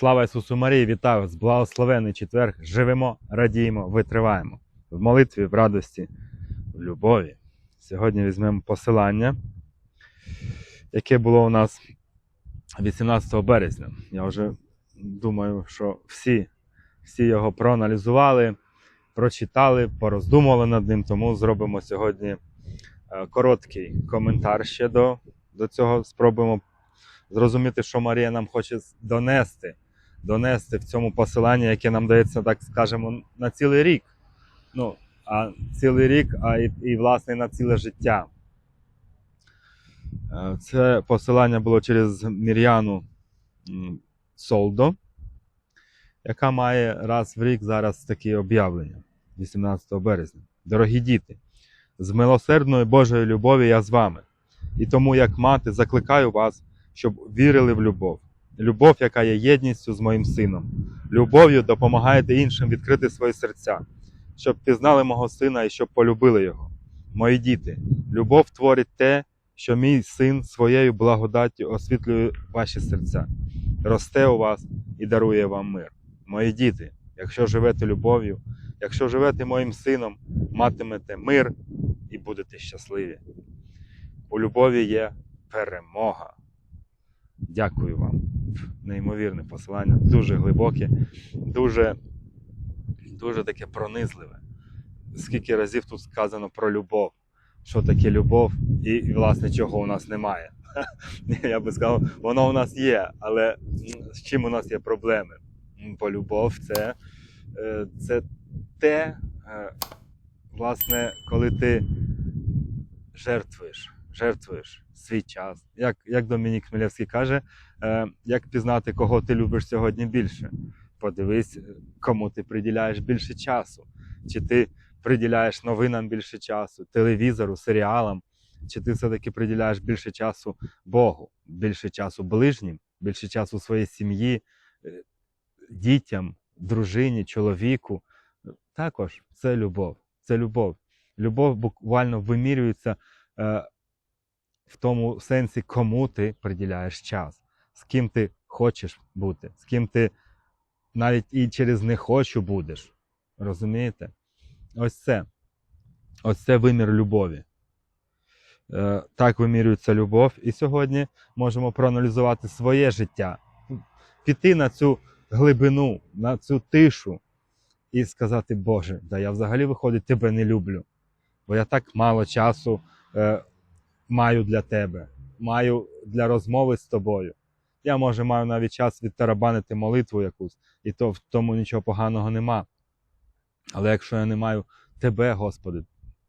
Слава Ісусу Марії, вітаю вас! Благословений четверг! Живемо, радіємо, витриваємо в молитві, в радості, в любові. Сьогодні візьмемо посилання, яке було у нас 18 березня. Я вже думаю, що всі, всі його проаналізували, прочитали, пороздумували над ним, тому зробимо сьогодні е, короткий коментар ще до, до цього. Спробуємо зрозуміти, що Марія нам хоче донести, донести в цьому посиланні, яке нам дається, так скажемо, на цілий рік. Ну, а цілий рік, а і, і власне на ціле життя. Е, Це посилання було через Мір'яну Солдо, яка має раз в рік зараз такі об'явлення 18 березня. Дорогі діти, з милосердної Божої любові я з вами. І тому, як мати, закликаю вас, щоб вірили в любов. Любов, яка є єдністю з моїм сином. Любов'ю допомагаєте іншим відкрити свої серця, щоб пізнали мого сина і щоб полюбили його. Мої діти, любов творить те, що мій син своєю благодаттю освітлює ваші серця, росте у вас і дарує вам мир. Мої діти, якщо живете любов'ю, якщо живете моїм сином, матимете мир і будете щасливі. У любові є перемога. Дякую вам. Неймовірне посилання, дуже глибоке, дуже, дуже таке пронизливе. Скільки разів тут сказано про любов, що таке любов, і, власне чого у нас немає. Я би сказав, воно у нас є, але з чим у нас є проблеми? Бо любов це, е, це те, е, власне, коли ти жертвуєш, жертвуєш свій час. Як, як Домінік Хмелевський каже, як пізнати, кого ти любиш сьогодні більше. Подивись, е, кому ти приділяєш більше часу. Чи ти приділяєш новинам більше часу, телевізору, серіалам, чи ти все-таки приділяєш більше часу Богу, більше часу ближнім, більше часу своїй сім'ї, е, дітям, дружині, чоловіку. Також це любов. Це любов. Любов буквально вимірюється е, в тому сенсі, кому ти приділяєш час, з ким ти хочеш бути, з ким ти навіть і через не хочу будеш. Розумієте? Ось це. Ось це вимір любові. Е, так вимірюється любов. І сьогодні можемо проаналізувати своє життя, піти на цю глибину, на цю тишу і сказати, Боже, да я взагалі виходить, тебе не люблю. Бо я так мало часу е, маю для тебе, маю для розмови з тобою. Я, може, маю навіть час відтарабанити молитву якусь, і то в тому нічого поганого нема. Але якщо я не маю тебе, Господи,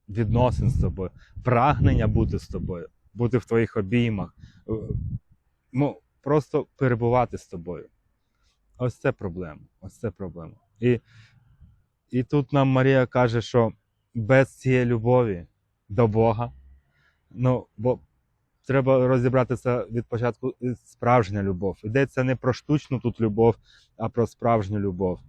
відносин з тобою, прагнення бути з тобою, бути в твоїх обіймах, ну, просто перебувати з тобою. Ось це проблема. Ось це проблема. І, і тут нам Марія каже, що без цієї любові до Бога, ну, бо треба розібратися від початку справжня любов. Йдеться не про штучну тут любов, а про справжню любов.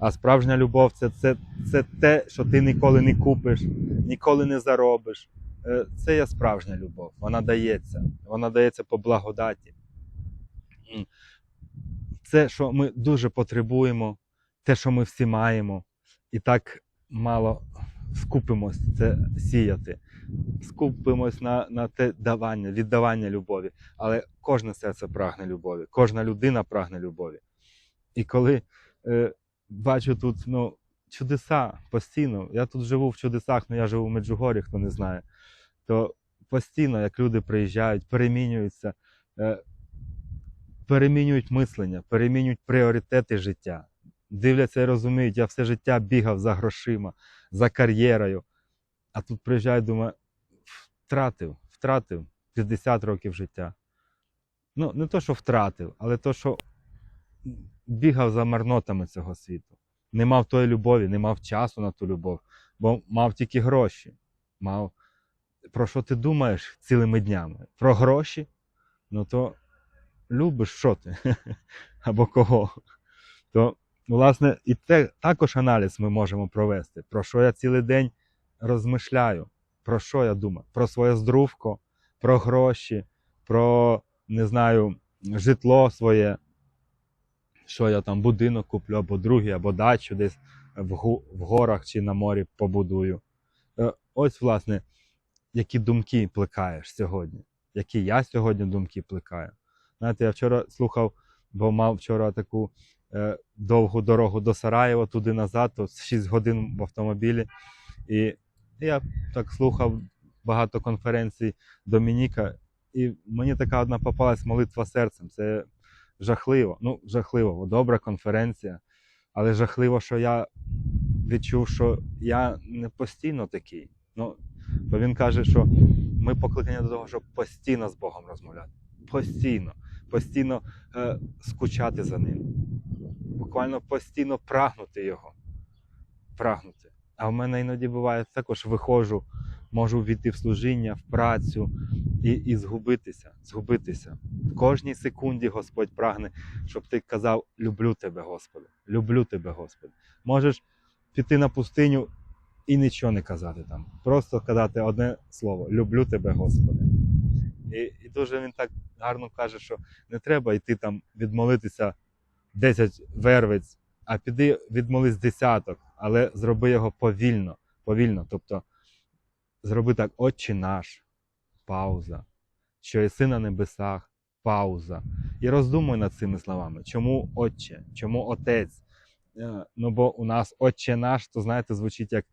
А справжня любов це, це, це те, що ти ніколи не купиш, ніколи не заробиш. Е, Це є справжня любов. Вона дається. Вона дається по благодаті. Це, що ми дуже потребуємо, те, що ми всі маємо, і так мало скупимось це сіяти. Скупимось на, на те давання, віддавання любові. Але кожне серце прагне любові, кожна людина прагне любові. І коли е, бачу тут ну, чудеса постійно, я тут живу в чудесах, ну я живу в Меджугорі, хто не знає, то постійно, як люди приїжджають, перемінюються, е, перемінюють мислення, перемінюють пріоритети життя. Дивляться і розуміють, я все життя бігав за грошима, за кар'єрою. А тут приїжджаю, думаю, втратив, втратив 50 років життя. Ну, не то, що втратив, але то, що бігав за марнотами цього світу. Не мав тої любові, не мав часу на ту любов, бо мав тільки гроші. Мав про що ти думаєш цілими днями? Про гроші? Ну то любиш що ти? Або кого? То, власне, і це також аналіз ми можемо провести. Про що я цілий день розмишляю? Про що я думаю? Про своє здрувко, про гроші, про, не знаю, житло своє. що я там будинок куплю, або другий, або дачу десь в, горах чи на морі побудую. Е, Ось, власне, які думки плекаєш сьогодні, які я сьогодні думки плекаю. Знаєте, я вчора слухав, бо мав вчора таку довгу дорогу до Сараєва, туди назад, то 6 годин в автомобілі. І я так слухав багато конференцій Домініка, і мені така одна попалась молитва серцем. Це жахливо. Ну, жахливо, добра конференція, але жахливо, що я відчув, що я не постійно такий. Ну, бо він каже, що ми покликані до того, щоб постійно з Богом розмовляти. Постійно, постійно е, скучати за ним. Буквально постійно прагнути його. Прагнути. А в мене іноді буває також виходжу, можу війти в служіння, в працю і, і згубитися, згубитися. В кожній секунді Господь прагне, щоб ти казав: Люблю тебе, Господи, люблю тебе, Господи. Можеш піти на пустиню і нічого не казати там. Просто казати одне слово Люблю тебе, Господи. І, і дуже він так гарно каже, що не треба йти там відмолитися 10 вервиць, а піди відмолись десяток, але зроби його повільно, повільно. Тобто зроби так, Отче наш, пауза, що єси на небесах, пауза. І роздумуй над цими словами. Чому Отче? Чому Отець? Е, Ну, бо у нас Отче наш, то знаєте, звучить як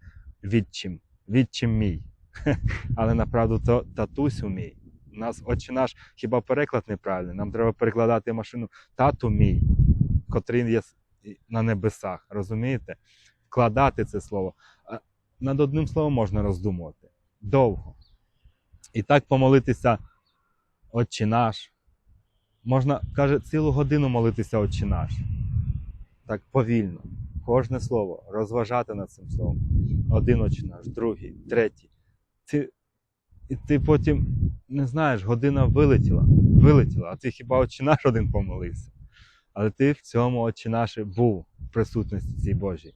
відчим, відчим мій. Але направду то татусю мій. У нас Отче наш хіба переклад неправильний. Нам треба перекладати машину тату мій, котрий є на небесах. Розумієте? Вкладати це слово. Над одним словом можна роздумувати. Довго. І так помолитися Отче наш. Можна, каже, цілу годину молитися Отче наш. Так повільно. Кожне слово, розважати над цим словом. Один Отче наш, другий, третій. Ти, і ти потім не знаєш, година вилетіла, вилетіла, а ти хіба Отче наш один помолився. Але ти в цьому Отче наш був в присутності цій Божій.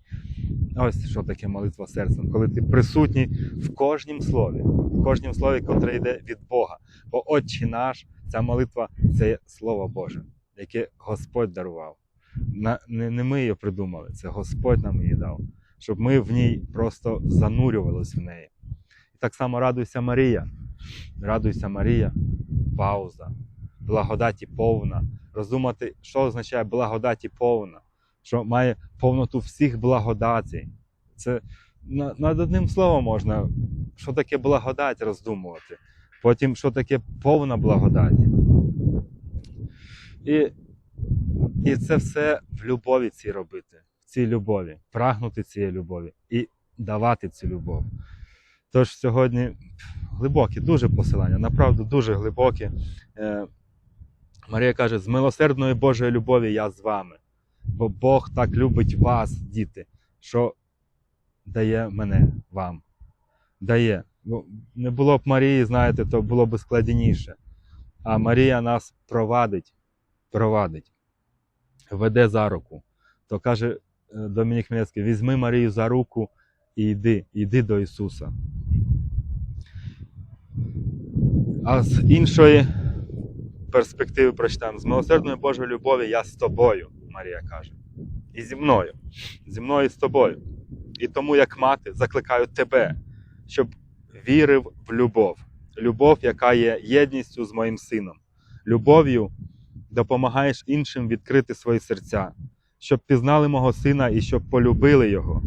Ось що таке молитва серцем, коли ти присутній в кожнім слові, в кожнім слові, котре йде від Бога. Бо Отче наш, ця молитва це Слово Боже, яке Господь дарував. Не, ми її придумали, це Господь нам її дав, щоб ми в ній просто занурювались в неї. І так само радуйся Марія. Радуйся Марія, пауза, благодаті повна. Роздумати, що означає благодаті повна, що має повноту всіх благодатей. Це над одним словом можна, що таке благодать роздумувати. Потім, що таке повна благодать. І, і це все в любові цій робити, в цій любові, прагнути цієї любові і давати цю любов. Тож сьогодні глибокі, дуже посилання, направду дуже глибокі. Марія каже: з милосердної Божої любові я з вами. Бо Бог так любить вас, діти, що дає мене вам. Дає. Не було б Марії, знаєте, то було б складніше. А Марія нас провадить, провадить, веде за руку. То каже е, Домінік Хмельницький: візьми Марію за руку і йди, йди до Ісуса. А з іншої перспективи прочитаємо: з милосердної Божої любові я з тобою, Марія каже. І зі мною, зі мною і з тобою. І тому, як мати, закликаю тебе, щоб вірив в любов. Любов, яка є єдністю з моїм сином. Любов'ю допомагаєш іншим відкрити свої серця, щоб пізнали мого сина і щоб полюбили його.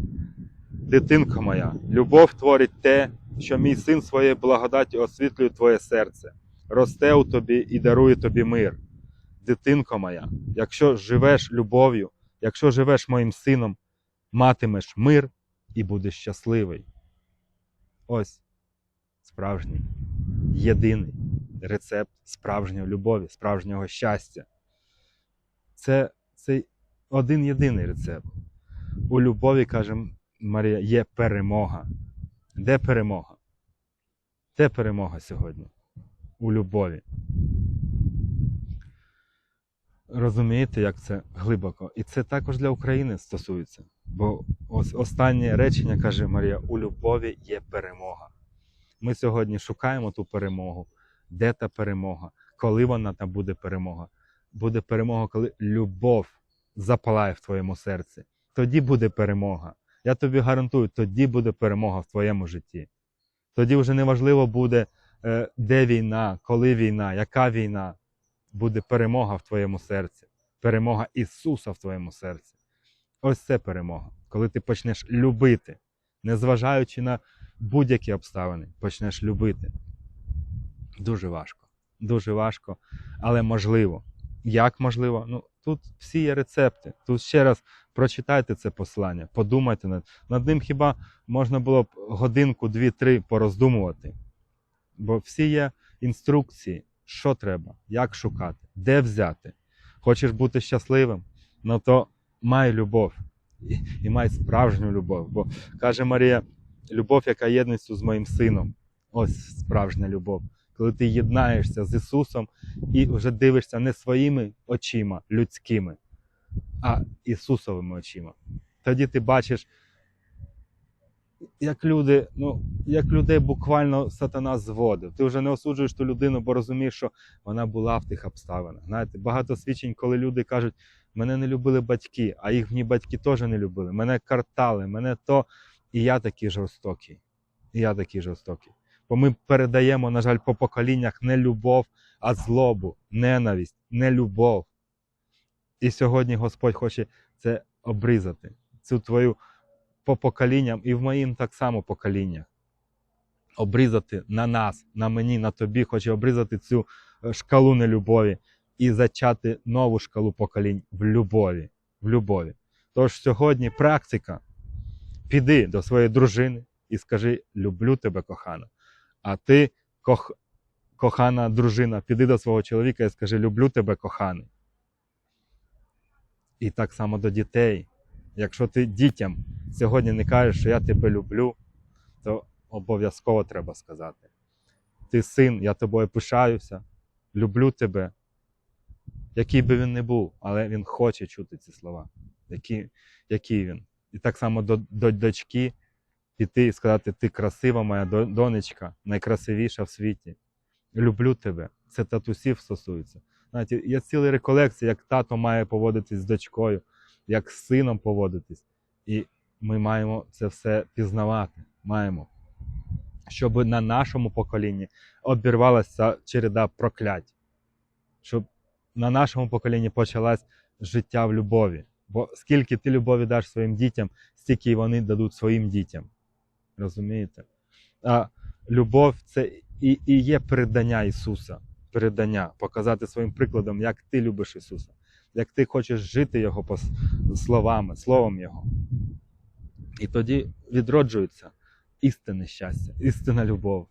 Дитинко моя, любов творить те, що мій син своєю благодаттю освітлює твоє серце, росте у тобі і дарує тобі мир. Дитинко моя, якщо живеш любов'ю, якщо живеш моїм сином, матимеш мир і будеш щасливий. Ось справжній, єдиний рецепт справжньої любові, справжнього щастя. Це, це один єдиний рецепт. У любові, каже Марія, є перемога. Де перемога? Де перемога сьогодні? У любові. Розумієте, як це глибоко? І це також для України стосується. Бо ось останнє речення каже Марія: у любові є перемога. Ми сьогодні шукаємо ту перемогу. Де та перемога? Коли вона там буде перемога? Буде перемога, коли любов запалає в твоєму серці. Тоді буде перемога. Я тобі гарантую, тоді буде перемога в твоєму житті. Тоді вже не важливо буде, де війна, коли війна, яка війна. Буде перемога в твоєму серці, перемога Ісуса в твоєму серці. Ось це перемога. Коли ти почнеш любити, незважаючи на будь-які обставини, почнеш любити. Дуже важко. Дуже важко, але можливо. Як можливо? Ну, тут всі є рецепти. Тут ще раз прочитайте це послання, подумайте над, над ним хіба можна було б годинку, дві-три пороздумувати. Бо всі є інструкції, що треба, як шукати, де взяти. Хочеш бути щасливим, ну то май любов і, і май справжню любов. Бо каже Марія, любов, яка єдністю з моїм сином. Ось справжня любов. Коли ти єднаєшся з Ісусом і вже дивишся не своїми очима людськими, а Ісусовими очима. Тоді ти бачиш, як люди, ну, як людей буквально сатана зводив. Ти вже не осуджуєш ту людину, бо розумієш, що вона була в тих обставинах. Знаєте, багато свідчень, коли люди кажуть, мене не любили батьки, а їхні батьки теж не любили. Мене картали, мене то. І я такий жорстокий. І я такий жорстокий. Бо ми передаємо, на жаль, по поколіннях не любов, а злобу, ненависть, не любов. І сьогодні Господь хоче це обрізати, цю твою по поколінням і в моїм так само поколіннях. Обрізати на нас, на мені, на тобі, хоче обрізати цю е, шкалу нелюбові і зачати нову шкалу поколінь в любові. В любові. Тож сьогодні практика. Піди до своєї дружини і скажи: люблю тебе, кохана. А ти, кох... кохана дружина, піди до свого чоловіка і скажи, люблю тебе, коханий. І так само до дітей. Якщо ти дітям сьогодні не кажеш, що я тебе люблю, то обов'язково треба сказати. Ти син, я тобою пишаюся, люблю тебе. Який би він не був, але він хоче чути ці слова. Який, який він. І так само до, до дочки піти і сказати: Ти красива, моя донечка, найкрасивіша в світі. Люблю тебе. Це татусів стосується. Знаєте, є цілі реколекції, як тато має поводитись з дочкою, як з сином поводитись. І ми маємо це все пізнавати. Маємо. Щоб на нашому поколінні обірвалася череда проклять. Щоб на нашому поколінні почалось життя в любові. Бо скільки ти любові даш своїм дітям, стільки й вони дадуть своїм дітям. Розумієте? А любов це і, і є передання Ісуса. Передання, показати своїм прикладом, як ти любиш Ісуса, як ти хочеш жити Його словами, словом Його. І тоді відроджується істинне щастя, істинна любов.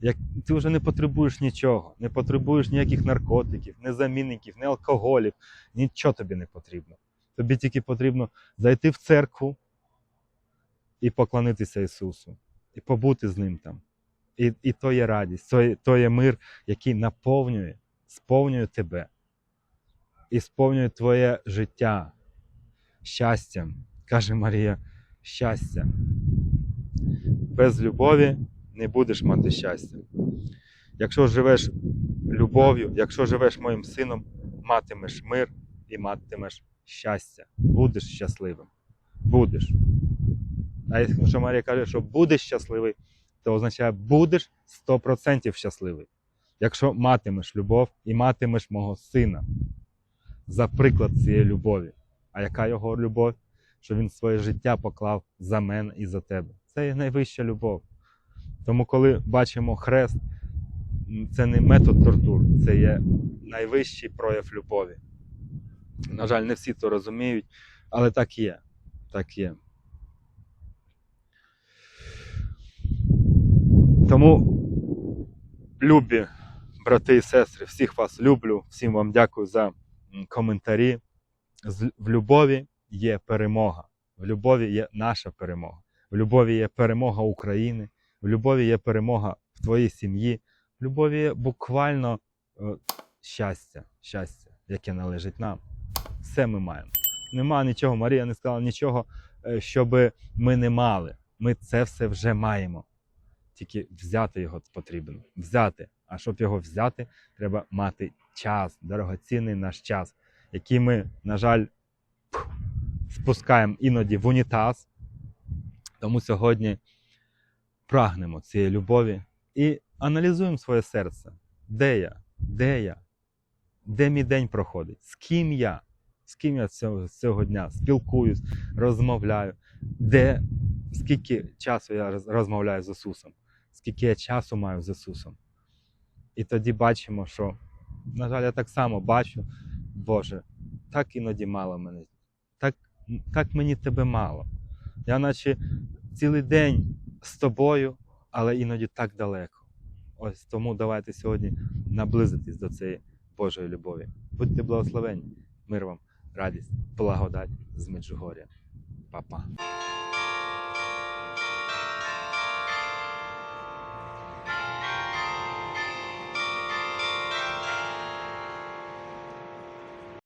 Як ти вже не потребуєш нічого, не потребуєш ніяких наркотиків, не замінників, не алкоголів, нічого тобі не потрібно. Тобі тільки потрібно зайти в церкву і поклонитися Ісусу, і побути з Ним там. І, і то є радість, то є, то є мир, який наповнює, сповнює тебе і сповнює твоє життя щастям, каже Марія, щастя. Без любові не будеш мати щастя. Якщо живеш любов'ю, якщо живеш моїм сином, матимеш мир і матимеш щастя. Будеш щасливим. Будеш. А якщо Марія каже, що будеш щасливий, то означає будеш 100% щасливий. Якщо матимеш любов і матимеш мого сина за приклад цієї любові. А яка його любов? Що він своє життя поклав за мене і за тебе. Це є найвища любов. Тому, коли бачимо хрест, це не метод тортур, це є найвищий прояв любові. На жаль, не всі це розуміють, але так є. Так є. Тому, любі брати і сестри, всіх вас люблю, всім вам дякую за коментарі. В любові є перемога. В любові є наша перемога. В любові є перемога України, в любові є перемога в твоїй сім'ї, в любові є буквально е, щастя, щастя, яке належить нам. Все ми маємо. Нема нічого, Марія не сказала нічого, щоб ми не мали. Ми це все вже маємо. Тільки взяти його потрібно. Взяти. А щоб його взяти, треба мати час, дорогоцінний наш час, який ми, на жаль, спускаємо іноді в унітаз. Тому сьогодні прагнемо цієї любові і аналізуємо своє серце. Де я? Де я? Де мій день проходить? З ким я? З ким я цього, цього дня спілкуюсь, розмовляю? Де, скільки часу я розмовляю з Ісусом? Скільки я часу маю з Ісусом? І тоді бачимо, що, на жаль, я так само бачу, Боже, так іноді мало мене, так, так мені тебе мало. Я наче цілий день з тобою, але іноді так далеко. Ось тому давайте сьогодні наблизитись до цієї Божої любові. Будьте благословені. Мир вам, радість, благодать з Меджугор'я. Па-па.